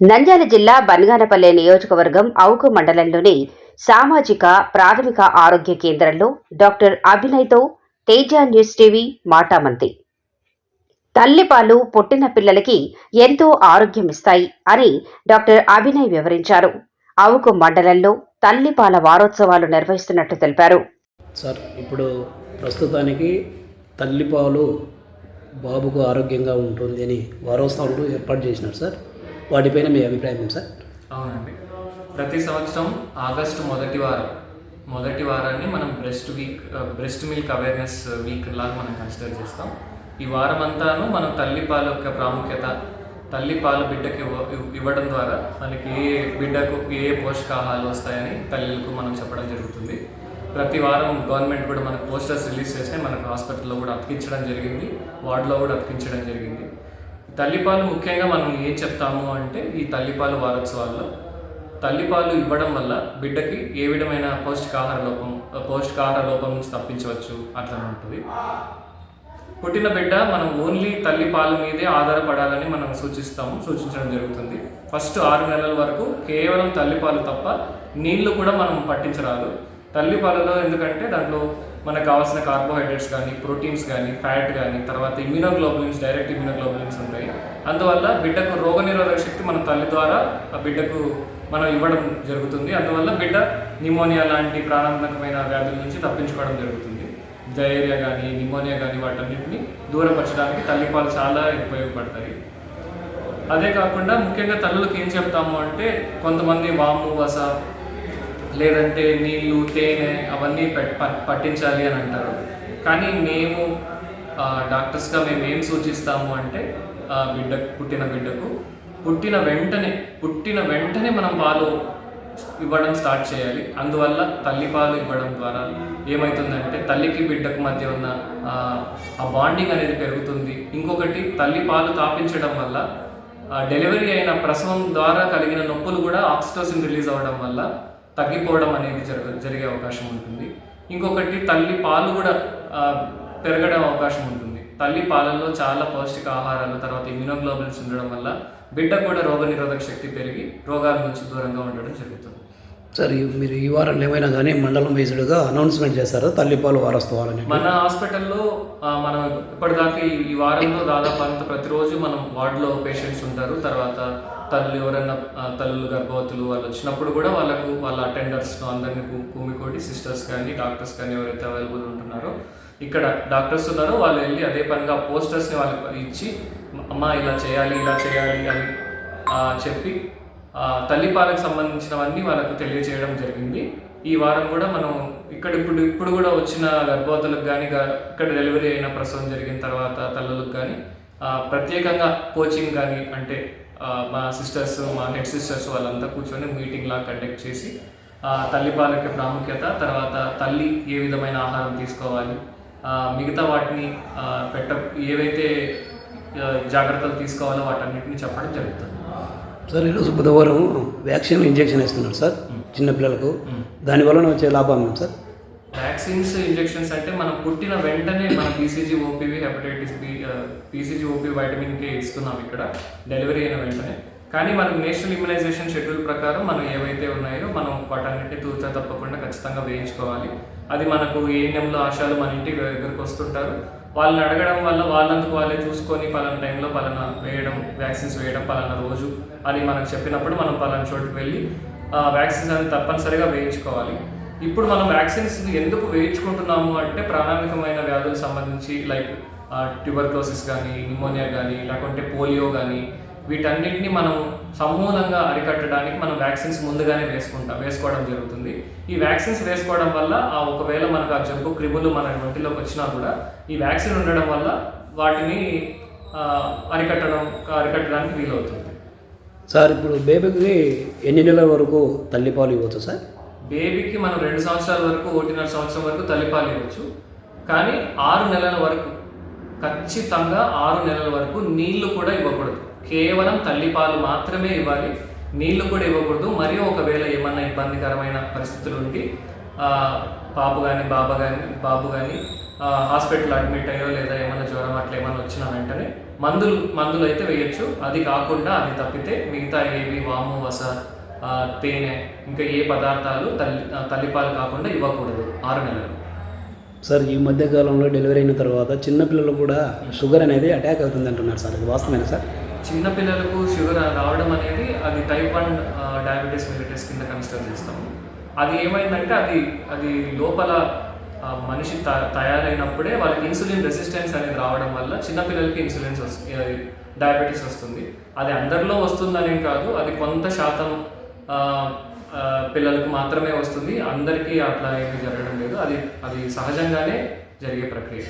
నంద్యాల జిల్లా బన్గానపల్లె నియోజకవర్గం అవుకు మండలంలోని సామాజిక ప్రాథమిక ఆరోగ్య కేంద్రంలో డాక్టర్ అభినయ్తో తేజ న్యూస్ టీవీ మాటామంతి. తల్లిపాలు పుట్టిన పిల్లలకి ఎంతో ఆరోగ్యమిస్తాయి అని డాక్టర్ అభినయ్ వివరించారు. అవుకు మండలంలో తల్లిపాల వారోత్సవాలు నిర్వహిస్తున్నట్టు తెలిపారు. సార్ ఇప్పుడు ప్రస్తుతానికి తల్లిపాలు బాబుకు ఆరోగ్యంగా ఉంటుంది అని వారోత్సవాలు ఏర్పాటు చేసినారు సార్. వాటిపైన మీ అభిప్రాయం ఏంటి సార్? అవునండి. ప్రతి సంవత్సరం ఆగస్టు మొదటి వారం మొదటి వారాన్ని మనం breast week breast milk awareness week లాగా మనం కన్సిడర్ చేస్తాం. ఈ వారం అంతాను మనం తల్లిపాల యొక్క ప్రాముఖ్యత తల్లిపాలు బిడ్డకి ఇవ్వడం ద్వారా మనకి ఏ బిడ్డకు ఏ పోషకాహారాలు వస్తాయని తల్లిలకు మనం చెప్పడం జరుగుతుంది. ప్రతి వారం గవర్నమెంట్ కూడా మనకు పోస్టర్స్ రిలీజ్ చేస్తే మనకు హాస్పిటల్లో కూడా అతికించడం జరిగింది వార్డులో కూడా అతికించడం జరిగింది. తల్లిపాలు ముఖ్యంగా మనం ఏం చెప్తాము అంటే ఈ తల్లిపాలు వారోత్సవాల్లో తల్లిపాలు ఇవ్వడం వల్ల బిడ్డకి ఏ విధమైన పౌష్టికాహార లోపం పౌష్టికాహార లోపం నుంచి తప్పించవచ్చు అట్లా ఉంటుంది. పుట్టిన బిడ్డ మనం ఓన్లీ తల్లిపాలు మీదే ఆధారపడాలని మనం సూచిస్తాము సూచించడం జరుగుతుంది. ఫస్ట్ ఆరు నెలల వరకు కేవలం తల్లిపాలు తప్ప నీళ్ళు కూడా మనం పట్టించరాదు. తల్లిపాలలో ఎందుకంటే దాంట్లో మనకు కావాల్సిన కార్బోహైడ్రేట్స్ కానీ ప్రోటీన్స్ కానీ ఫ్యాట్ కానీ తర్వాత ఇమ్యూనోగ్లోబులిన్స్ డైరెక్ట్ ఇమ్యూనోగ్లోబులిన్స్ ఉంటాయి. అందువల్ల బిడ్డకు రోగనిరోధక శక్తి మన తల్లి ద్వారా ఆ బిడ్డకు మనం ఇవ్వడం జరుగుతుంది. అందువల్ల బిడ్డ నిమోనియా లాంటి ప్రాణాంతకమైన వ్యాధుల నుంచి తప్పించుకోవడం జరుగుతుంది. డయేరియా కానీ నిమోనియా కానీ వాటన్నిటిని దూరపరచడానికి తల్లిపాలు చాలా ఉపయోగపడతాయి. అదే కాకుండా ముఖ్యంగా తల్లులకు ఏం చెప్తాము అంటే కొంతమంది వాము వస లేదంటే నీళ్ళు తేనె అవన్నీ పెట్ పట్టించాలి అని అంటారు. కానీ మేము డాక్టర్స్గా మేము ఏం సూచిస్తాము అంటే బిడ్డ బిడ్డకు పుట్టిన బిడ్డకు పుట్టిన వెంటనే పుట్టిన వెంటనే మనం పాలు ఇవ్వడం స్టార్ట్ చేయాలి. అందువల్ల తల్లిపాలు ఇవ్వడం ద్వారా ఏమవుతుందంటే తల్లికి బిడ్డకు మధ్య ఉన్న ఆ, బాండింగ్ అనేది పెరుగుతుంది. ఇంకొకటి తల్లి పాలు తాపించడం వల్ల డెలివరీ అయిన ప్రసవం ద్వారా కలిగిన నొప్పులు కూడా ఆక్సిటోసిన్ రిలీజ్ అవ్వడం వల్ల తగ్గిపోవడం అనేది జరగ జరిగే అవకాశం ఉంటుంది. ఇంకొకటి తల్లి పాలు కూడా పెరగడం అవకాశం ఉంటుంది. తల్లి పాలల్లో చాలా పౌష్టిక ఆహారాలు తర్వాత ఇమ్యూనోగ్లోబుల్స్ ఉండడం వల్ల బిడ్డ కూడా రోగనిరోధక శక్తి పెరిగి రోగాల నుంచి దూరంగా ఉండడం జరుగుతుంది. సార్ మీరు ఈ వారం ఏమైనా కానీ మండలం బేస్డ్గా అనౌన్స్మెంట్ చేస్తారా తల్లిపాలు వారోత్సవాలని మన హాస్పిటల్లో మనం ఇప్పటిదాకా ఈ వారంలో దాదాపు అంత ప్రతిరోజు మనం వార్డులో పేషెంట్స్ ఉంటారు. తర్వాత తల్లి ఎవరైనా తల్లులు గర్భవతులు వాళ్ళు వచ్చినప్పుడు కూడా వాళ్ళకు వాళ్ళ అటెండర్స్ అందరినీ కూమికోటి సిస్టర్స్ కానీ డాక్టర్స్ కానీ ఎవరైతే అవైలబుల్ ఉంటున్నారో ఇక్కడ డాక్టర్స్ ఉన్నారో వాళ్ళు వెళ్ళి అదే పనిగా పోస్టర్స్ని వాళ్ళకి ఇచ్చి అమ్మ ఇలా చేయాలి ఇలా చేయాలి అని చెప్పి తల్లిపాలకు సంబంధించినవన్నీ వాళ్ళకు తెలియజేయడం జరిగింది. ఈ వారం కూడా మనం ఇక్కడ ఇప్పుడు ఇప్పుడు కూడా వచ్చిన గర్భవతులకు కానీ ఇక్కడ డెలివరీ అయిన ప్రసవం జరిగిన తర్వాత తల్లులకు కానీ ప్రత్యేకంగా కోచింగ్ కానీ అంటే మా సిస్టర్స్ మా హెడ్ సిస్టర్స్ వాళ్ళంతా కూర్చొని మీటింగ్ లాగా కండక్ట్ చేసి ఆ, తల్లిపాల యొక్క ప్రాముఖ్యత తర్వాత తల్లి ఏ విధమైన ఆహారం తీసుకోవాలి మిగతా వాటిని పెట్ట ఏవైతే జాగ్రత్తలు తీసుకోవాలో వాటన్నిటిని చెప్పడం జరుగుతుంది. సార్ ఈరోజు బుధవారం వ్యాక్సిన్ ఇంజెక్షన్ ఇస్తున్నారు సార్ చిన్నపిల్లలకు దానివలన వచ్చే లాభం సార్? వ్యాక్సిన్స్ ఇంజెక్షన్స్ అంటే మనం పుట్టిన వెంటనే మన BCG OPV hepatitis B BCG OP vitamin K ఇస్తున్నాం ఇక్కడ. డెలివరీ అయిన వెంటనే. కానీ మనకు నేషనల్ ఇమ్యునైజేషన్ షెడ్యూల్ ప్రకారం మనం ఏవైతే ఉన్నాయో మనం వాటన్నిటిని తూచా తప్పకుండా ఖచ్చితంగా వేయించుకోవాలి. అది మనకు ఏఎన్ఎంలో ఆశాలు మన ఇంటి దగ్గరకు వస్తుంటారు. వాళ్ళని అడగడం వల్ల వాళ్ళందుకు వాళ్ళే చూసుకొని పలానా టైంలో పలానా వేయడం వ్యాక్సిన్స్ వేయడం పలానా రోజు అని మనకు చెప్పినప్పుడు మనం పలానా చోటుకు వెళ్ళి వ్యాక్సిన్స్ అనేది తప్పనిసరిగా వేయించుకోవాలి. ఇప్పుడు మనం వ్యాక్సిన్స్ ఎందుకు వేయించుకుంటున్నాము అంటే ప్రాణాంతకమైన వ్యాధులకు సంబంధించి లైక్ ట్యూబర్క్లోసిస్ కానీ నిమోనియా కానీ లేకుంటే పోలియో కానీ వీటన్నిటిని మనం సమూలంగా అరికట్టడానికి మనం వ్యాక్సిన్స్ ముందుగానే వేసుకుంటాం వేసుకోవడం జరుగుతుంది. ఈ వ్యాక్సిన్స్ వేసుకోవడం వల్ల ఆ ఒకవేళ మనకు ఆ జబ్బు క్రిములు మన ఒంటిలోకి వచ్చినా కూడా ఈ వ్యాక్సిన్ ఉండడం వల్ల వాటిని అరికట్టడం అరికట్టడానికి వీలవుతుంది. సార్ ఇప్పుడు బేబీకి ఎన్ని నెలల వరకు తల్లిపాలు ఇవ్వచ్చు సార్? బేబీకి మనం రెండు సంవత్సరాల వరకు ఒకటిన్నర సంవత్సరం వరకు తల్లిపాలు ఇవ్వచ్చు. కానీ ఆరు నెలల వరకు ఖచ్చితంగా ఆరు నెలల వరకు నీళ్ళు కూడా ఇవ్వకూడదు. కేవలం తల్లిపాలు మాత్రమే ఇవ్వాలి. నీళ్ళు కూడా ఇవ్వకూడదు. మరియు ఒకవేళ ఏమన్నా ఇబ్బందికరమైన పరిస్థితులు ఉండి పాప కానీ బాబా కానీ బాబు కానీ హాస్పిటల్ అడ్మిట్ అయ్యో లేదా ఏమైనా జ్వరం అట్లా ఏమైనా వచ్చినా వెంటనే మందులు మందులు అయితే వేయచ్చు. అది కాకుండా అది తప్పితే మిగతా ఏవి వాము వస తేనె ఇంకా ఏ పదార్థాలు తల్లి తల్లిపాలు కాకుండా ఇవ్వకూడదు. ఆరు నెలలు. సార్ ఈ మధ్య కాలంలో డెలివరీ అయిన తర్వాత చిన్నపిల్లలు కూడా షుగర్ అనేది అటాక్ అవుతుంది అంటున్నారు సార్. ఇది వాస్తవేనా సార్? చిన్న పిల్లలకు షుగర్ రావడం అనేది అది టైప్ వన్ డయాబెటీస్ మిలిటెస్ కింద కన్సిడర్ చేస్తాము. అది ఏమైందంటే అది అది లోపల మనిషి త- తయారైనప్పుడే వాళ్ళకి ఇన్సులిన్ రెసిస్టెన్స్ అనేది రావడం వల్ల చిన్నపిల్లలకి ఇన్సులిన్స్ డయాబెటీస్ వస్తుంది. అది అందరిలో వస్తుందనేం కాదు అది కొంత శాతం పిల్లలకు మాత్రమే వస్తుంది. అందరికీ అట్లా ఏమీ జరగడం లేదు. అది అది సహజంగానే జరిగే ప్రక్రియ.